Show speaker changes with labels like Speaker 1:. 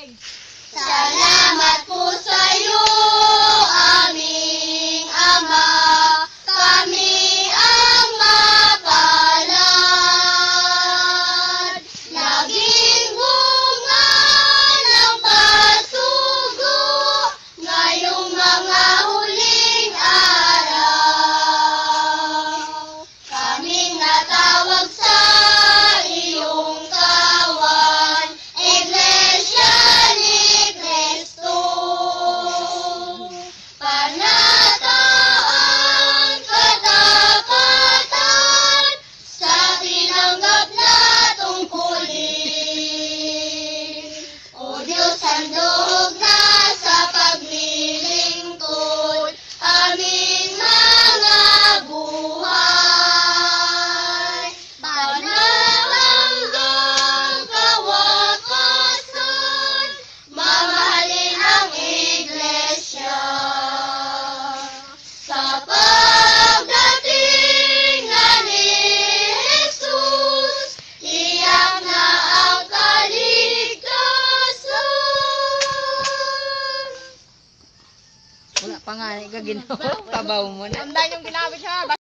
Speaker 1: Thanks. na
Speaker 2: pangani ka. Tabaw mo na.
Speaker 3: Ang dahil yung ginawit siya.